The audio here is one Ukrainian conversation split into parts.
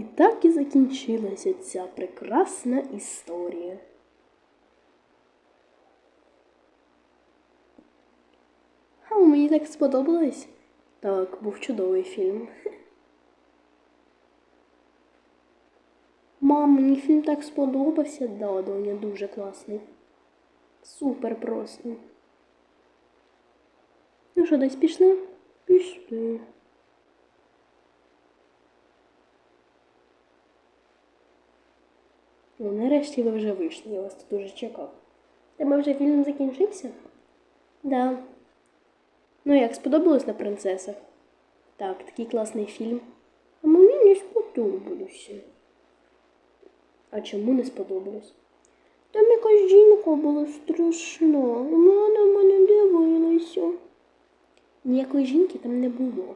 І так і закінчилася ця прекрасна історія. А мені так сподобалось. Так, був чудовий фільм. Мам, мені фільм так сподобався. Да, доня, дуже класний. Супер просто. Ну що, десь пішли? Пішли. Ну, нарешті ви вже вийшли, я вас тут дуже чекав. Тебе вже фільм закінчився? Да. Ну як, сподобалось на принцесах? Так, такий класний фільм. А мені не сподобалося. А чому не сподобалось? Там якась жінка була страшна. Вона на мене дивилася. Ніякої жінки там не було.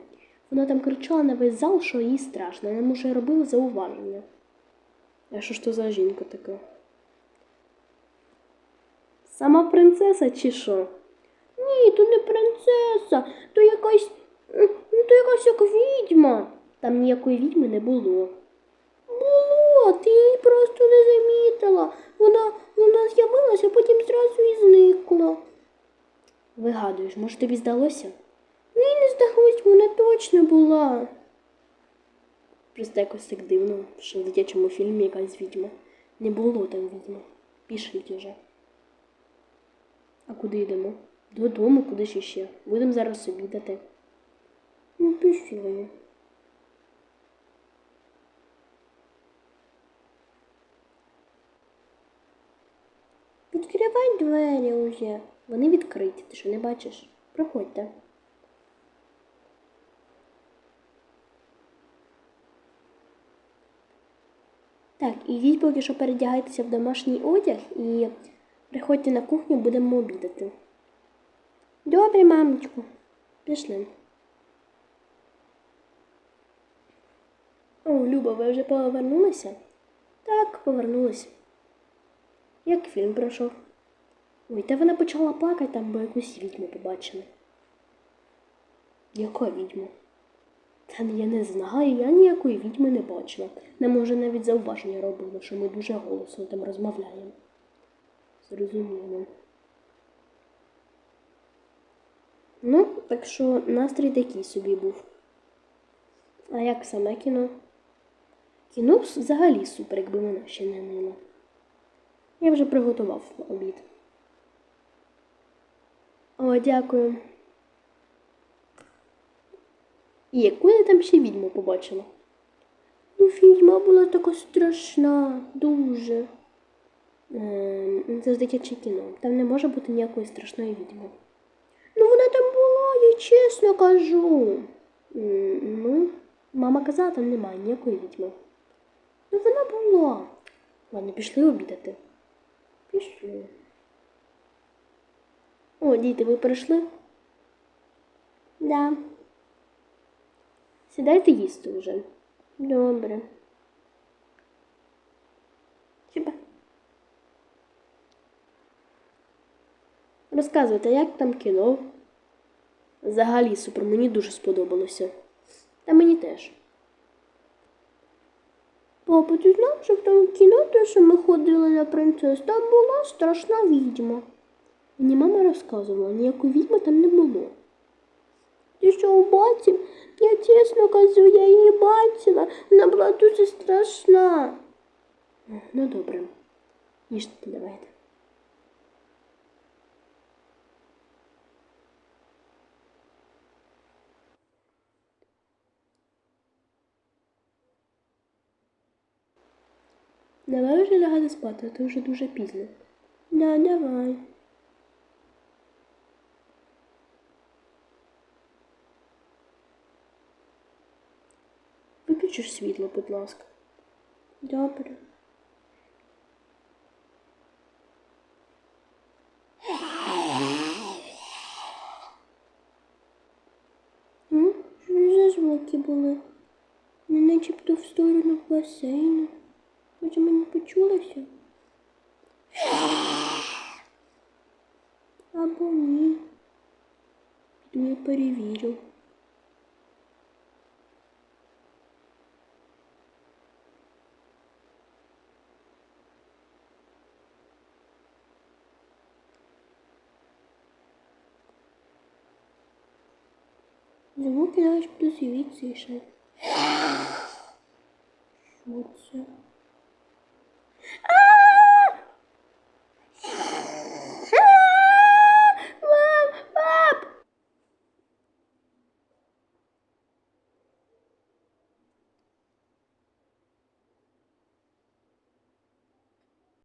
Вона там кричала на весь зал, що їй страшно. Вона може робила зауваження. А що ж то за жінка така? Сама принцеса чи що? Ні, то не принцеса, то якась. Ну, то якась як відьма. Там ніякої відьми не було. Було, ти її просто не замітила. Вона, вона з'явилася, потім зразу і зникла. Вигадуєш, може тобі здалося? Ні, не здалось, вона точно була. Просто якось так дивно, що в дитячому фільмі якась відьма. Не було там відьми. Пішліть уже. А куди йдемо? Додому, куди ж іще? Будемо зараз обідати. Ну, пішли. Відкривай двері уже. Вони відкриті, ти що не бачиш? Проходьте. Так, ідіть поки що передягайтеся в домашній одяг і приходьте на кухню, будемо обідати. Добре, мамочку. Пішли. О, Люба, ви вже повернулися? Так, повернулася. Як фільм пройшов? Ой, та вона почала плакати там, бо якусь відьму побачила. Яка відьма? Та я не знаю, я ніякої відьми не бачила. Не може навіть зауваження робила, що ми дуже голосно там розмовляємо. Зрозуміло. Ну, так що настрій такий собі був. А як саме кіно? Кіно взагалі супер, якби мене ще не мило. Я вже приготував обід. О, дякую. І яку я там ще відьму побачила? Ну, відьма була така страшна, дуже. Ем, це ж дитяче кіно. Там не може бути ніякої страшної відьми. Ну, вона там була, я чесно кажу. Ну, мама казала, там немає ніякої відьми. Ну, вона була. Ладно, пішли обідати. Пішли. О, діти, ви прийшли? Да. Сідайте їсти вже. Добре. Хіба? Розказуйте, як там кіно? Взагалі супер, мені дуже сподобалося. Та мені теж. Папа, ти знав, що в тому кіно, те, що ми ходили на принцес, там була страшна відьма. Мені мама розказувала, ніякої відьми там не було. Ти що бачив? Я чесно кажу, я її бачила. Вона була дуже страшна. Ну добре. Їжте давайте. Давай вже лягати спати, а то вже дуже пізно. Да, давай. Виключиш світло, будь ласка. Добре. М? Що за звуки були? Не начебто в сторону басейну. Може мені почулося? Або ні. Піду я перевірю. Почему пилаешь плюс явиться и шаг? Шутся.